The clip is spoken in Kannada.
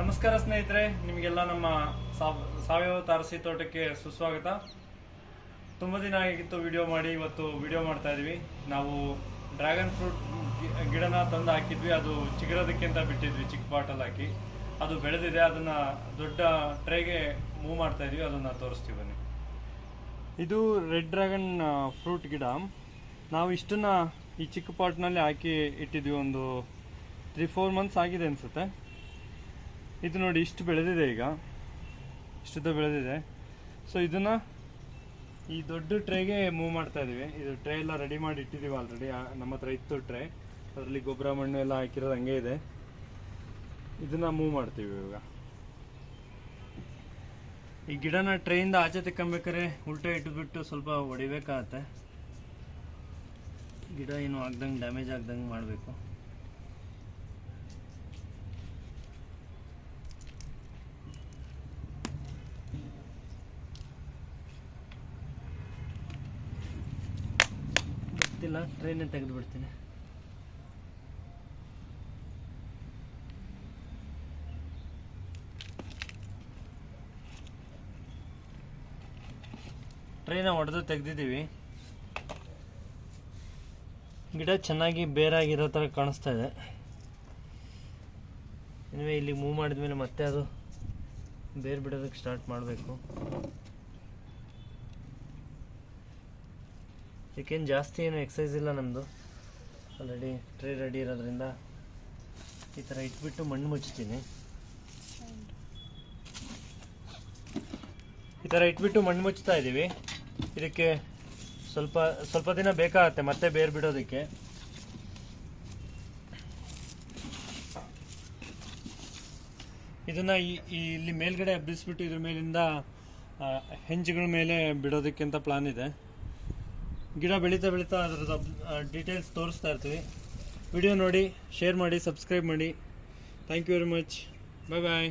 ನಮಸ್ಕಾರ ಸ್ನೇಹಿತರೆ, ನಿಮಗೆಲ್ಲ ನಮ್ಮ ಸಾವಯವ ತಾರಸಿ ತೋಟಕ್ಕೆ ಸುಸ್ವಾಗತ. ತುಂಬ ದಿನ ಆಗಿತ್ತು ವಿಡಿಯೋ ಮಾಡಿ, ಇವತ್ತು ವಿಡಿಯೋ ಮಾಡ್ತಾ ಇದೀವಿ. ನಾವು ಡ್ರ್ಯಾಗನ್ ಫ್ರೂಟ್ ಗಿಡನ ತಂದು ಹಾಕಿದ್ವಿ, ಅದು ಚಿಗರೋದಕ್ಕೆ ಅಂತ ಬಿಟ್ಟಿದ್ವಿ, ಚಿಕ್ಕ ಬಾಟಲ್ ಹಾಕಿ. ಅದು ಬೆಳೆದಿದೆ, ಅದನ್ನ ದೊಡ್ಡ ಟ್ರೇಗೆ ಮೂವ್ ಮಾಡ್ತಾ ಇದೀವಿ, ಅದನ್ನ ತೋರಿಸ್ತೀವಿ ಬನ್ನಿ. ಇದು ರೆಡ್ ಡ್ರ್ಯಾಗನ್ ಫ್ರೂಟ್ ಗಿಡ. ನಾವು ಇಷ್ಟನ್ನ ಈ ಚಿಕ್ಕ ಪಾಟ್ನಲ್ಲಿ ಹಾಕಿ ಇಟ್ಟಿದ್ವಿ, ಒಂದು ತ್ರೀ ಫೋರ್ ಮಂತ್ಸ್ ಆಗಿದೆ ಅನ್ಸುತ್ತೆ. ಇದು ನೋಡಿ ಇಷ್ಟು ಬೆಳೆದಿದೆ ಈಗ. ಇಷ್ಟುದ್ದ ಬೆಳೆದಿದೆ. ಸೊ ಇದನ್ನ ಈ ದೊಡ್ಡ ಟ್ರೇಗೆ ಮೂವ್ ಮಾಡ್ತಾ ಇದೀವಿ. ಇದು ಟ್ರೇ ಎಲ್ಲ ರೆಡಿ ಮಾಡಿ ಇಟ್ಟಿದ್ದೀವಿ ಆಲ್ರೆಡಿ ನಮ್ಮ ಹತ್ರ ಇತ್ತು ಟ್ರೇ. ಅದರಲ್ಲಿ ಗೊಬ್ಬರ ಮಣ್ಣು ಎಲ್ಲ ಹಾಕಿರೋದು ಹಂಗೆ ಇದೆ. ಇದನ್ನ ಮೂವ್ ಮಾಡ್ತೀವಿ ಇವಾಗ. ಈ ಗಿಡನ ಟ್ರೈಯಿಂದ ಆಚೆ ತೆಕ್ಕೊಬೇಕಾದ್ರೆ ಉಲ್ಟಾ ಇಟ್ಬಿಟ್ಟು ಸ್ವಲ್ಪ ಹೊಡಿಬೇಕಾಗತ್ತೆ. ಗಿಡ ಏನು ಆಗ್ದಂಗೆ ಡ್ಯಾಮೇಜ್ ಆಗ್ದಂಗೆ ಮಾಡಬೇಕು. ಗೊತ್ತಿಲ್ಲ ಟ್ರೈನೇ ತೆಗೆದು ಬಿಡ್ತೀನಿ ಟ್ರೈನ ಹೊಡೆದು ತೆಗೆದಿದ್ದೀವಿ. ಗಿಡ ಚೆನ್ನಾಗಿ ಬೇರಾಗಿರೋ ಥರ ಕಾಣಿಸ್ತಾ ಇದೆ. ಇನ್ವೇ ಇಲ್ಲಿ ಮೂವ್ ಮಾಡಿದ್ಮೇಲೆ ಮತ್ತೆ ಅದು ಬೇರೆ ಬಿಡೋದಕ್ಕೆ ಸ್ಟಾರ್ಟ್ ಮಾಡಬೇಕು. ಏಕೆಂದು ಜಾಸ್ತಿ ಏನು ಎಕ್ಸಸೈಸ್ ಇಲ್ಲ ನಮ್ಮದು ಆಲ್ರೆಡಿ ಟ್ರೇ ರೆಡಿ ಇರೋದ್ರಿಂದ ಈ ಥರ ಇಟ್ಬಿಟ್ಟು ಮಣ್ಣು ಮುಚ್ತೀನಿ ಈ ಥರ ಇಟ್ಬಿಟ್ಟು ಮಣ್ಣು ಮುಚ್ತಾ ಇದ್ದೀವಿ. ಇದಕ್ಕೆ ಸ್ವಲ್ಪ ಸ್ವಲ್ಪ ದಿನ ಬೇಕಾಗತ್ತೆ ಮತ್ತೆ ಬೇರೆ ಬಿಡೋದಕ್ಕೆ. ಇದನ್ನು ಈ ಇಲ್ಲಿ ಮೇಲ್ಗಡೆ ಹಬ್ಬಿಸ್ಬಿಟ್ಟು ಇದ್ರ ಮೇಲಿಂದ ಹೆಂಜುಗಳ ಮೇಲೆ ಬಿಡೋದಕ್ಕೆ ಅಂತ ಪ್ಲಾನ್ ಇದೆ. ಗಿಡ ಬೆಳೀತಾ ಬೆಳೀತಾ ಅದರದ ಡೀಟೇಲ್ಸ್ ತೋರಿಸ್ತಾ ಇರ್ತೀವಿ. ವಿಡಿಯೋ ನೋಡಿ ಶೇರ್ ಮಾಡಿ ಸಬ್ಸ್ಕ್ರೈಬ್ ಮಾಡಿ. Thank you very much bye bye